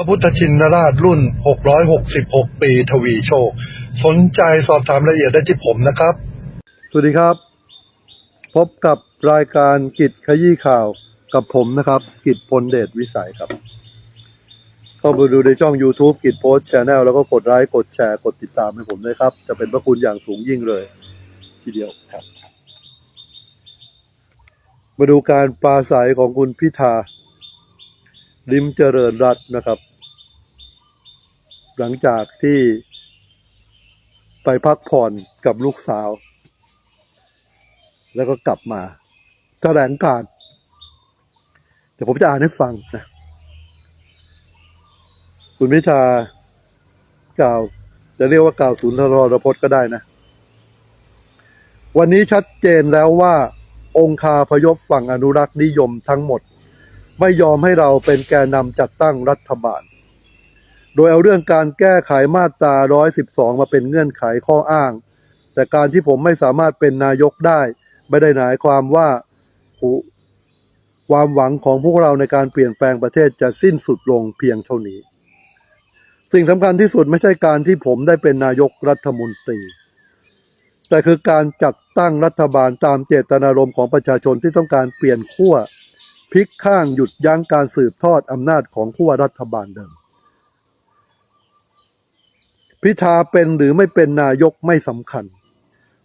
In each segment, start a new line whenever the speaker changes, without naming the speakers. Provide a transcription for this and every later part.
พระพุทธชินราชรุ่น 666 ปีทวีโชค สนใจสอบถามรายละเอียดได้ที่ผมนะครับ สวัสดีครับ พบกับรายการกิจขยี้ข่าวกับผมนะครับ กิจพลเดชวิสัยครับ เข้าไปดูในช่อง YouTube กิจโพสต์ชแนลแล้วก็กดไลค์กดแชร์กดติดตามให้ผมด้วยครับ จะเป็นพระคุณอย่างสูงยิ่งเลย ทีเดียวครับ มาดูการปราศัยของคุณพิธาลิมเจริญรัตน์นะครับ หลังจากที่ไปพักผ่อนกับลูกสาว แล้วก็กลับมาแถลงการเดี๋ยวผมจะอ่านให้ฟังนะ คุณพิธากล่าว จะเรียกว่ากล่าวศูนย์ทรพจน์ก็ได้นะ วันนี้ชัดเจนแล้วว่า องคาพยพฝั่งอนุรักษ์นิยมทั้งหมด ไม่ยอมให้เราเป็นแกนนำจัดตั้งรัฐบาล โดยเอาเรื่องการแก้ไขมาตรา 112 มาเป็นเงื่อนไขข้ออ้าง แต่การที่ผมไม่สามารถเป็นนายกได้ ไม่ได้หมายความว่าความหวังของพวกเราในการเปลี่ยนแปลงประเทศจะสิ้นสุดลงเพียงเท่านี้ สิ่งสำคัญที่สุดไม่ใช่การที่ผมได้เป็นนายกรัฐมนตรี แต่คือการจัดตั้งรัฐบาลตามเจตนารมณ์ของประชาชนที่ต้องการเปลี่ยนขั้วพลิกข้างหยุดยั้งการสืบทอดอำนาจของขั้วรัฐบาลเดิม พิธาเป็นหรือไม่เป็นนายกไม่สำคัญ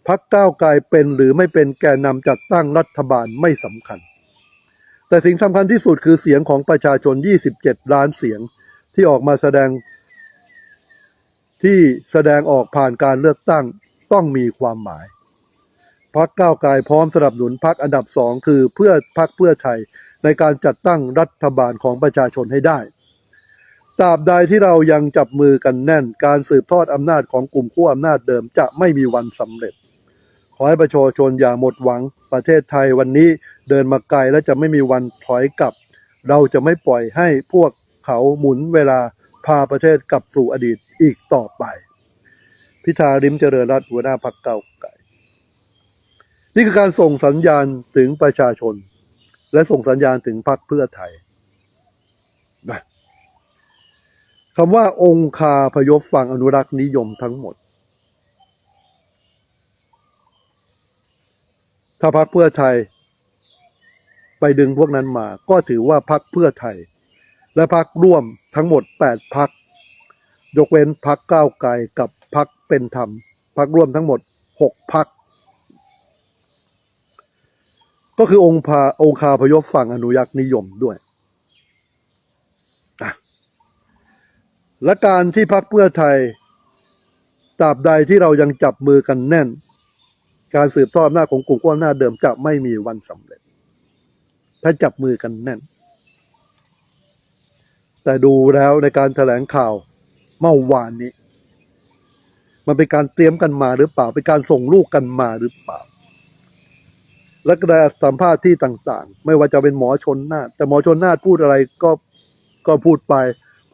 พักก้าวไกลเป็นหรือไม่เป็นแกนนำจัดตั้งรัฐบาลไม่สำคัญ แต่สิ่งสำคัญที่สุดคือเสียงของประชาชน 27 ล้านเสียงที่ออกมาแสดงที่แสดงออกผ่านการเลือกตั้งต้องมีความหมายพักก้าวไกลพร้อมสนับสนุนพักอันดับสองคือเพื่อพักเพื่อไทยในการจัดตั้งรัฐบาลของประชาชนให้ได้ ตราบใดที่เรายังจับมือกันแน่น การสืบทอดอำนาจของกลุ่มขั้วอำนาจเดิมจะไม่มีวันสำเร็จ ขอให้ประชาชนอย่าหมดหวัง ประเทศไทยวันนี้เดินมาไกลและจะไม่มีวันถอยกลับ เราจะไม่ปล่อยให้พวกเขาหมุนเวลาพาประเทศกลับสู่อดีตอีกต่อไป พิธาริมเจริญรัตน์หัวหน้าพรรคเก้าไกลนี่คือการส่งสัญญาณถึงประชาชน และส่งสัญญาณถึงพรรคเพื่อไทยนะ คำว่าองคาพยพฝั่งอนุรักษ์นิยมทั้งหมด ถ้าพรรคเพื่อไทย ไปดึงพวกนั้นมา ก็ถือว่าพรรคเพื่อไทย และพรรคร่วมทั้งหมดแปดพรรคยกเว้นพรรคก้าวไกลกับพรรคเป็นธรรมพรรคร่วมทั้งหมดหกพรรคก็คือองค์พาองคาพยพฝั่งอนุรักษ์นิยมด้วยอะ และการที่พรรคเพื่อไทยตราบใดที่เรายังจับมือกันแน่น การสืบทอดอำนาจของกลุ่มขั้วอำนาเดิมจะไม่มีวันสำเร็จ ถ้าจับมือกันแน่น แต่ดูแล้วในการแถลงข่าวเมื่อวานนี้ มันเป็นการเตรียมกันมาหรือเปล่า เป็นการส่งลูกกันมาหรือเปล่า และก็ได้สัมภาษณ์ที่ต่าง ๆ ไม่ว่าจะเป็นหมอชนนาแต่หมอชนนาพูดอะไรก็ก็พูดไป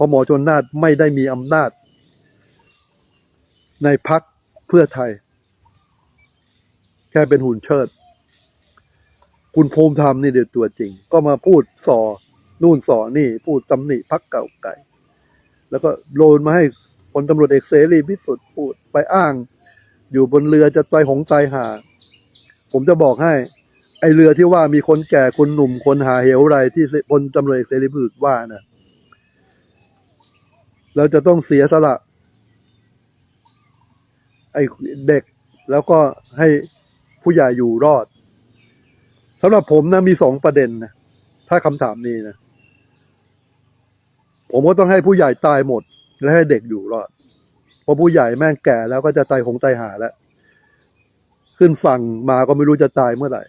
ราะหมอชนนาฏไม่ได้มีอำนาจ ในพักเพื่อไทย แค่เป็นหุ่นเชิด คุณภูมิธรรมนี่เดี๋ยวตัวจริง ก็มาพูดสอนู่นสอนี่ พูดตำหนิพักเก่าไก่ แล้วก็โลนมาให้พลตำรวจเอกเสรีพิสุทธิ์พูดไปอ้าง อยู่บนเรือจะตายหงตหา ผมจะบอกให้ไอเรือที่ว่ามีคนแก่คนหนุ่มคนหาเหวไรที่พลตำรวจเอกเสรีพิสุทธิ์ว่านะ เราจะต้องเสียสละ ไอเด็กแล้วก็ให้ผู้ใหญ่อยู่รอดสำหรับผมนะมีสองประเด็นนะถ้าคำถามนี้นะผมก็ต้องให้ผู้ใหญ่ตายหมด และให้เด็กอยู่รอดเพราะผู้ใหญ่แม่งแก่แล้วก็จะตายคงตายหาแล้ว ขึ้นฝั่งมาก็ไม่รู้จะตายเมื่อไหร่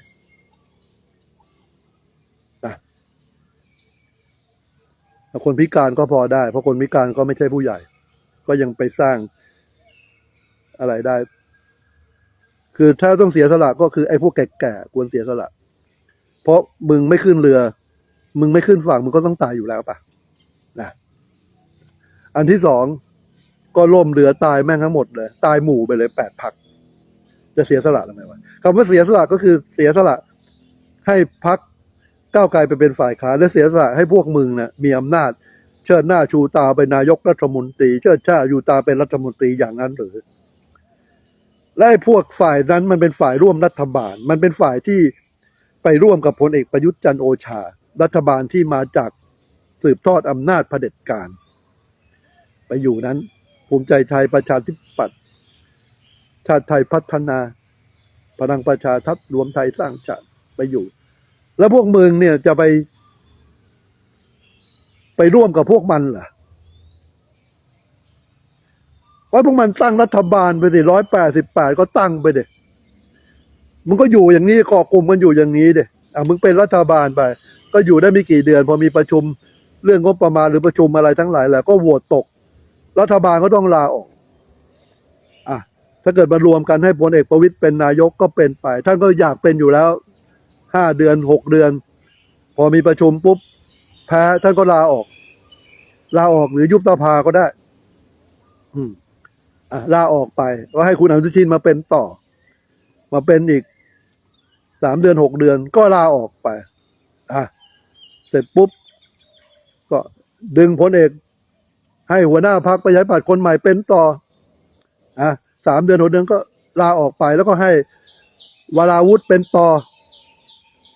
นะแต่ คนพิการก็พอได้ เพราะคนพิการก็ไม่ใช่ผู้ใหญ่ ก็ยังไปสร้างอะไรได้ คือถ้าต้องเสียสละก็คือไอ้พวกแก่ๆควรเสียสละ เพราะมึงไม่ขึ้นเรือ มึงไม่ขึ้นฝั่งมึงก็ต้องตายอยู่แล้วปะนะอันที่สองก็ล่มเรือตายแม่งทั้งหมดเลย ตายหมู่ไปเลยแปดพัก จะเสียสละทำไมวะคำว่าเสียสละก็คือเสียสละให้พัก ก้าวไกลไปเป็นฝ่ายค้านและเสียสละให้พวกมึงนะ่ะมีอำนาจ เชิดหน้าชูตาเป็นนายกรัฐมนตรี เชิดชาชูตาเป็นรัฐมนตรีอย่างนั้นหรือและพวกฝ่ายนั้นมันเป็นฝ่ายร่วมรัฐบาล มันเป็นฝ่ายที่ไปร่วมกับพลเอกประยุทธ์จันโอชา รัฐบาลที่มาจากสืบทอดอำนาจเผด็จการ ไปอยู่นั้น ภูมิใจไทยประชาธิปัตย์ชาติไทยพัฒนา พลังประชาทัพรวมไทยสร้างชาติไปอยู่ แล้วพวกมึงเนี่ยจะไป ไปร่วมกับพวกมันเหรอว่าพวกมันตั้งรัฐบาลไปสิร้อยแปดสิบแปดก็ตั้งไปเด็มึงก็อยู่อย่างนี้เกาะกลุ่มกันอยู่อย่างนี้เด็อะมึงเป็นรัฐบาลไป ก็อยู่ได้ไม่กี่เดือน พอมีประชุมเรื่องงบประมาณหรือประชุมอะไรทั้งหลายแหละก็โหวตตก รัฐบาลก็ต้องลาออกอะถ้าเกิดมารวมกันให้พลเอกประวิตยเป็นนายกก็เป็นไป ท่านก็อยากเป็นอยู่แล้ว ห้าเดือนหกเดือน พอมีประชุมปุ๊บ แพ้ท่านก็ลาออก ลาออกหรือยุบสภาก็ได้ อืมอะลาออกไปก็ให้คุณอนุทินมาเป็นต่อ มาเป็นอีกสามเดือนหกเดือน ก็ลาออกไป อะเสร็จปุ๊บ ก็ดึงพลเอก ให้หัวหน้าพักประชาธิปัตย์คนใหม่เป็นต่อ อะสามเดือนหกเดือนก็ลาออกไปแล้วก็ให้วราวุธเป็นต่อ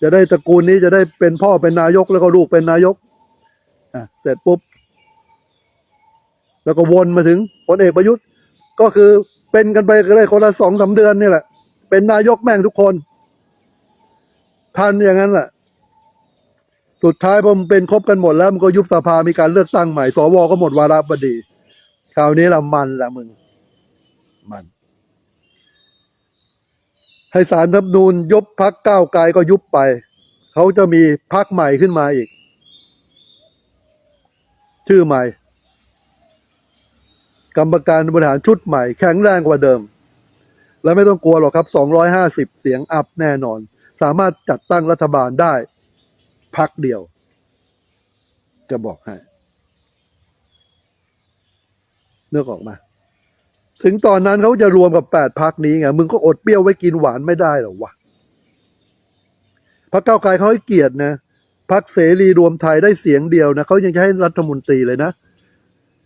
จะได้ตระกูลนี้จะได้เป็นพ่อเป็นนายกแล้วก็ลูกเป็นนายกอะเสร็จปุ๊บ แล้วก็วนมาถึงพลเอกประยุทธ์ ก็คือเป็นกันไปก็เลยคนละสองสามเดือนนี่แหละ เป็นนายกแม่งทุกคนทันอย่างนั้นแหละสุดท้ายพอมันเป็นครบกันหมดแล้วมันก็ยุบสภามีการเลือกตั้งใหม่สวก็หมดวาระพอดี คราวนี้ละมันละมึง มัน ให้สารรัฐธรรมนูนยุบพักก้าวไกลก็ยุบไป เขาจะมีพักใหม่ขึ้นมาอีก ชื่อใหม่ กรรมการบริหารชุดใหม่แข็งแรงกว่าเดิม และไม่ต้องกลัวหรอกครับ 250 เสียงอัพแน่นอน สามารถจัดตั้งรัฐบาลได้ พักเดียว จะบอกให้เนื้อออกมา ถึงตอนนั้นเขาจะรวมกับแปดพักนี้ไงมึงก็อดเปรี้ยวไว้กินหวานไม่ได้หรอวะพักเก้าไกลเขาให้เกียรตินะพักเสรีรวมไทยได้เสียงเดียวนะเขายังจะให้รัฐมนตรีเลยนะ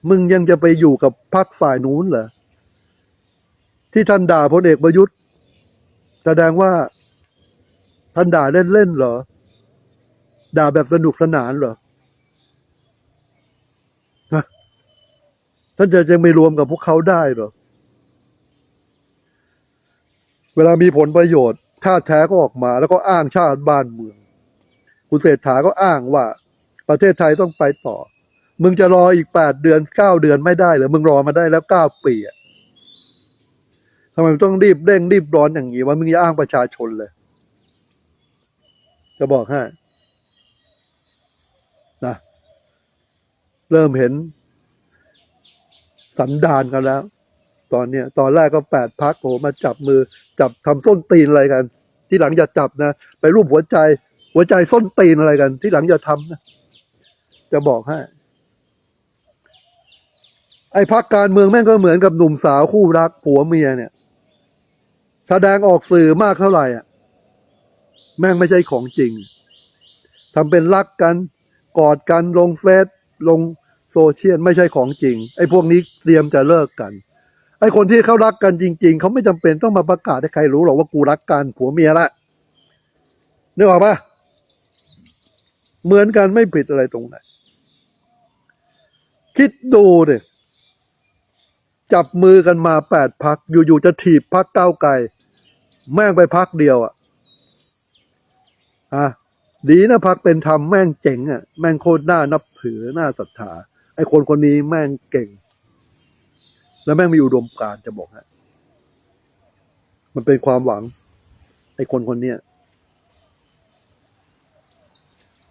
มึงยังจะไปอยู่กับพรรคฝ่ายนู้นเหรอที่ท่านด่าพลเอกประยุทธ์ แสดงว่าท่านด่าเล่นๆเหรอ ด่าแบบสนุกสนานเหรอท่านจะยังไม่รวมกับพวกเขาได้เหรอ เวลามีผลประโยชน์ชาติแท้ก็ออกมา แล้วก็อ้างชาติบ้านเมือง คุณเศรษฐาก็อ้างว่า ประเทศไทยต้องไปต่อ มึงจะรออีกแปดเดือนเก้าเดือนไม่ได้หรือมึงรอมาได้แล้วเก้าปีทำไมต้องรีบเร่งรีบร้อนอย่างนี้ว่ามึงอย่าอ้างประชาชนเลย จะบอกให้นะเริ่มเห็นสันดานกันแล้ว ตอนเนี้ยตอนแรกก็แปดพักโอ้มาจับมือจับทำส้นตีนอะไรกัน ที่หลังอย่าจับนะ ไปรูปหัวใจ หัวใจส้นตีนอะไรกัน ที่หลังอย่าทำนะ จะบอกให้ไอ้พักการเมืองแม่งก็เหมือนกับหนุ่มสาวคู่รักผัวเมียเนี่ย แสดงออกสื่อมากเท่าไหร่อะ แม่งไม่ใช่ของจริงทำเป็นรักกันกอดกันลงเฟซลงโซเชียลไม่ใช่ของจริง ไอ้พวกนี้เตรียมจะเลิกกัน ไอ้คนที่เขารักกันจริง ๆ เขาไม่จำเป็นต้องมาประกาศให้ใครรู้หรอกว่ากูรักกันผัวเมียละนึกออกปะเหมือนกันไม่ผิดอะไรตรงไหน คิดดูดิจับมือกันมาแปดพัก อยู่ๆจะถีบพักเก้าไกลแม่งไปพักเดียวอะอะดีนะพักเป็นธรรมแม่งเจ๋งอะ แม่งโคตรน่านับถือน่าศรัทธาไอ้คนคนนี้แม่งเก่ง แล้วแม่งมีอุดมการณ์จะบอกฮะ มันเป็นความหวังไอ้คนคนเนี้ย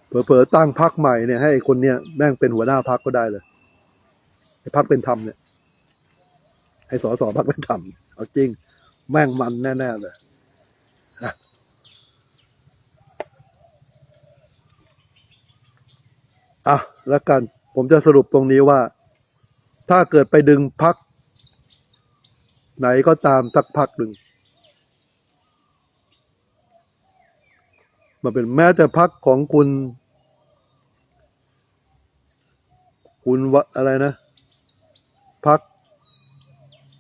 เผลอๆตั้งพักใหม่เนี่ยให้ไอ้คนเนี้ยแม่งเป็นหัวหน้าพักก็ได้เลยไอ้พักเป็นธรรมเนี่ยให้สอสอพักเป็นธรรมเอาจริง แม่งมันแน่ๆเลยนะอะแล้วกัน ผมจะสรุปตรงนี้ว่า ถ้าเกิดไปดึงพัก ไหนก็ตามสักพักหนึ่งมาเป็นแม้แต่พักของคุณ คุณวะอะไรนะ พัก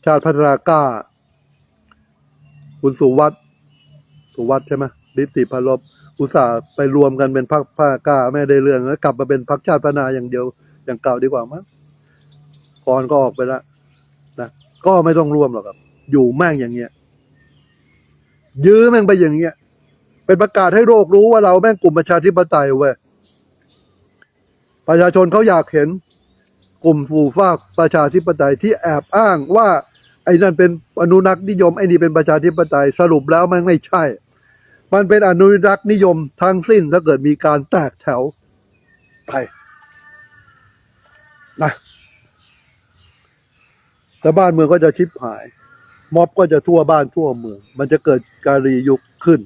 ชาติพัฒนากล้า คุณสุวัตสุวัตใช่ไหมลิติพลบอุตส่าห์ไปรวมกันเป็นพักผ้ากล้า ไม่ได้เรื่องแล้วกลับมาเป็นพักชาติพัฒนาอย่างเดียวอย่างเก่าดีกว่ามั้งก่อนก็ออกไปแล้วนะ ก็ไม่ต้องร่วมหรอกครับ อยู่แม่งอย่างเงี้ย ยื้อแม่งไปอย่างเงี้ย เป็นประกาศให้โลกรู้ว่าเราแม่งกลุ่มประชาธิปไตยเว้ยประชาชนเขาอยากเห็นกลุ่มฟูฟากประชาธิปไตยที่แอบอ้างว่า ไอ้นั่นเป็นอนุรักษ์นิยมไอ้นี่เป็นประชาธิปไตยสรุปแล้วมันไม่ใช่ มันเป็นอนุรักษ์นิยมทั้งสิ้นถ้าเกิดมีการแตกแถวไปนะ แต่บ้านเมืองก็จะชิบหาย ม็อบก็จะทั่วบ้านทั่วเมือง มันจะเกิดการรียุคขึ้น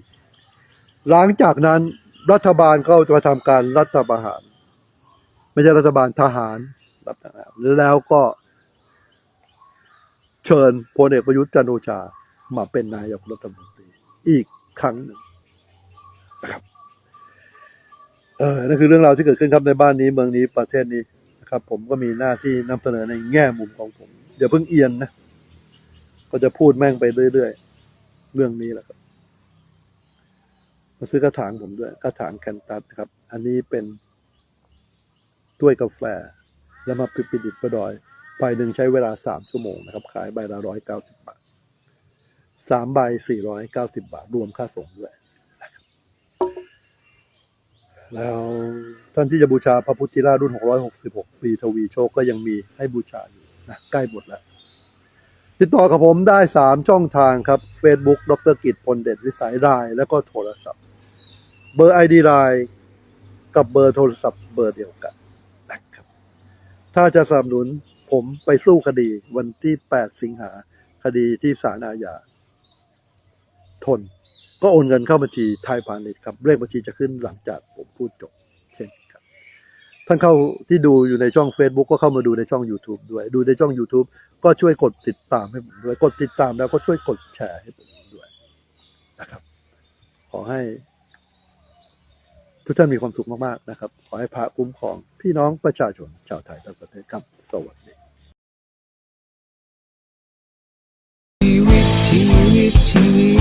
หลังจากนั้นรัฐบาลเขาจะทำการรัฐประหาร ไม่ใช่รัฐบาลทหารรัฐประหารแล้วก็เชิญพลเอกประยุทธ์จันโอชามาเป็นนายกรัฐมนตรีอีกครั้งหนึ่งนะครับเออนั่นคือเรื่องราวที่เกิดขึ้นครับในบ้านนี้เมืองนี้ประเทศนี้นะครับ ผมก็มีหน้าที่นำเสนอในแง่มุมของผม อย่าเพิ่งเอียนนะ ก็จะพูดแม่งไปเรื่อยๆ เรื่องนี้แหละครับ มาซื้อกระถางผมด้วย กระถางแคนตัสนะครับ อันนี้เป็นถ้วยกาแฟ แล้วมาปิดดิบประดอยใบหนึ่งใช้เวลาสามชั่วโมงนะครับ ขายใบละร้อยเก้าสิบบาทสามใบสี่ร้อยเก้าสิบาท รวมค่าส่งด้วยแล้วท่านที่จะบูชาพระพุทธชิรารุ่น 666 ปีทวีโชคก็ยังมีให้บูชาอยู่ นะใกล้หมดแล้วติดต่อกับผมได้สามช่องทางครับ Facebook ดรกิจพลเดชวิสัยราย แล้วก็โทรศัพท์ เบอร์ ID ไลน์กับเบอร์โทรศัพท์เบอร์เดียวกันนะครับ ถ้าจะสนับสนุนผมไปสู้คดีวันที่ 8 สิงหาคดีที่ศาลอาญาทน ก็โอนเงินเข้าบัญชีไทยพาณิชย์ครับเลขบัญชีจะขึ้นหลังจากผมพูดจบเช่นครับ ท่านเข้าที่ดูอยู่ในช่อง Facebook ก็เข้ามาดูในช่อง YouTube ด้วย ดูในช่อง YouTube ก็ช่วยกดติดตามให้ผมด้วย กดติดตามแล้วก็ช่วยกดแชร์ให้ผมด้วยนะครับ ขอให้ ทุกท่านมีความสุขมากๆนะครับ ขอให้พระคุ้มครอง พี่น้องประชาชนชาวไทยทั้งประเทศครับสวัสดี
ชีวิตชีวิตชีวิต